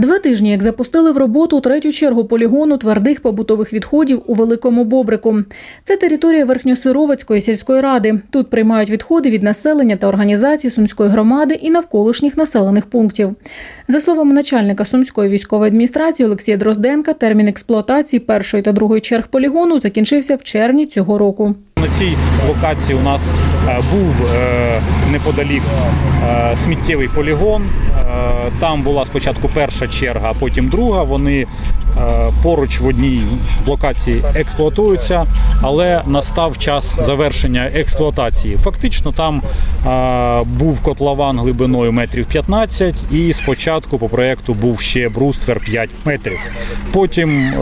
Два тижні, як запустили в роботу третю чергу полігону твердих побутових відходів у Великому Бобрику. Це територія Верхньосировацької сільської ради. Тут приймають відходи від населення та організацій Сумської громади і навколишніх населених пунктів. За словами начальника Сумської військової адміністрації Олексія Дрозденка, термін експлуатації першої та другої черг полігону закінчився в червні цього року. На цій локації у нас е, був е, неподалік е, сміттєвий полігон. Е, Там була спочатку перша черга, а потім друга. Вони поруч в одній локації експлуатуються, але настав час завершення експлуатації. Фактично там е, був котлован глибиною метрів 15 і спочатку по проєкту був ще бруствер 5 метрів. Потім е,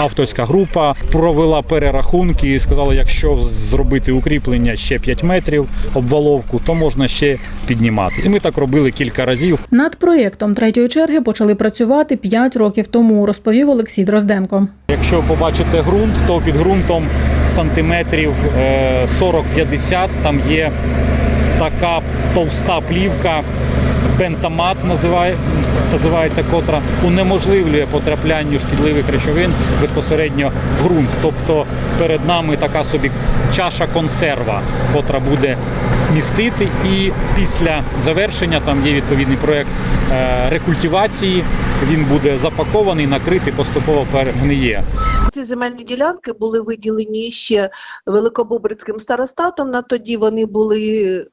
авторська група провела перерахунки і сказала, якщо зробити укріплення ще 5 метрів обваловку, то можна ще піднімати. І ми так робили кілька разів. Над проєктом третьої черги почали працювати 5 років тому, розповів Олексій Дрозденко. Якщо побачите ґрунт, то під ґрунтом сантиметрів е, 40-50 там є така товста плівка. Бентамат називає, називається, котра унеможливлює потрапляння шкідливих речовин безпосередньо в ґрунт. Тобто перед нами така собі чаша консерва, котра буде містити, і після завершення там є відповідний проект е, рекультивації. Він буде запакований, накритий, поступово перегниє. Ці земельні ділянки були виділені ще Великобобрицьким старостатом. На тоді вони були е,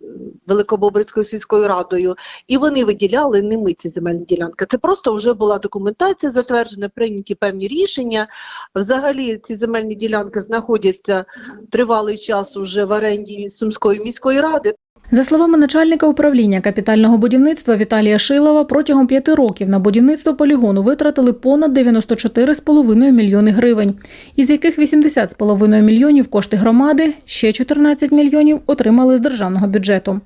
Великобобрицькою сільською радою, і вони виділяли не ми ці земельні ділянки. Це просто вже була документація затверджена, прийняті певні рішення. Взагалі ці земельні ділянки знаходяться тривалий час уже в оренді Сумської міської ради. За словами начальника управління капітального будівництва Віталія Шилова, протягом п'яти років на будівництво полігону витратили понад 94,5 мільйони гривень, із яких 80,5 мільйонів кошти громади, ще 14 мільйонів отримали з державного бюджету.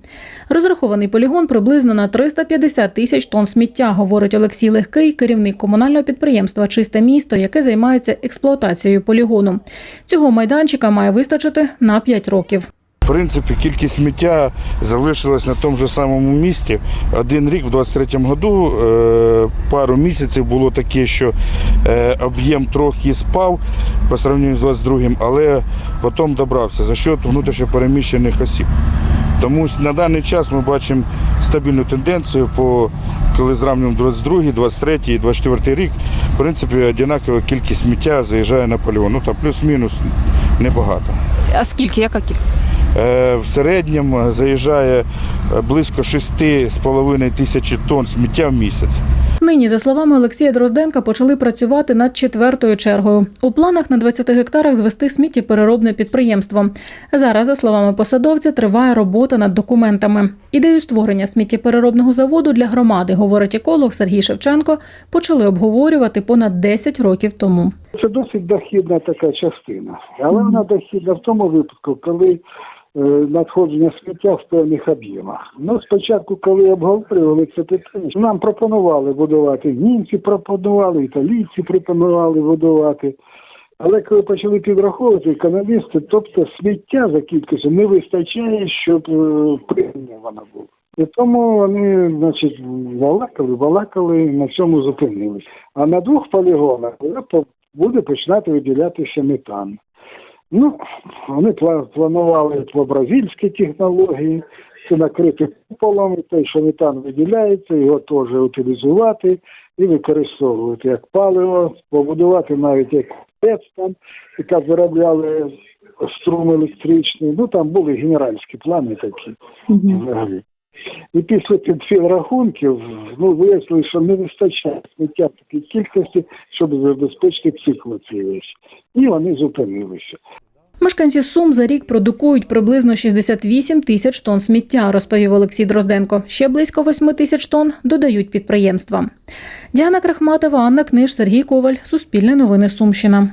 Розрахований полігон приблизно на 350 тисяч тонн сміття, говорить Олексій Легкий, керівник комунального підприємства Чисте місто, яке займається експлуатацією полігону. Цього майданчика має вистачити на 5 років. В принципі, кількість сміття залишилась на тому ж самому місці. Один рік, в 23-му году, е, пару місяців було таке, що е, об'єм трохи спав по сравненню з 22-м, але потім добрався за счет внутрішньопереміщених осіб. Тому на даний час ми бачимо стабільну тенденцію, по, коли зрівнюємо 22, 23 і 24 рік, в принципі, однакова кількість сміття заїжджає на полігон. Ну там плюс-мінус небагато. А скільки? Яка кількість? Е, В середньому заїжджає е, близько 6,5 тисячі тонн сміття в місяць. Нині, за словами Олексія Дрозденка, почали працювати над четвертою чергою. У планах на 20 гектарах звести сміттєпереробне підприємство. Зараз, за словами посадовця, триває робота над документами. Ідею створення сміттєпереробного заводу для громади, говорить еколог Сергій Шевченко, почали обговорювати понад 10 років тому. Це досить дохідна така частина. Але вона дохідна в тому випадку, коли надходження сміття в певних об'ємах. Ну, спочатку, коли обговорювали це питання, нам пропонували будувати, німці пропонували, італійці пропонували будувати. Але коли почали підраховувати економісти, тобто сміття за кількістю не вистачає, щоб е, прийняно було. І тому вони, значить, балакали, балакали, на цьому зупинились. А на двох полігонах буде починати виділятися метан. Ну, вони планували по бразильській технології, це накрити куполом, те, що метан виділяється, його теж утилізувати і використовувати як паливо, побудувати навіть як ТЕЦ там, яка виробляли струм електричний. Ну там були генеральські плани такі взагалі. І після підрахунків ну, вияснили, що не вистачає сміття в такій кількості, щоб забезпечити цикл цей весь. І вони зупинилися. Мешканці Сум за рік продукують приблизно 68 тисяч тонн сміття, розповів Олексій Дрозденко. Ще близько 8 тисяч тонн додають підприємства. Діана Крахматова, Анна Книж, Сергій Коваль. Суспільне новини Сумщина.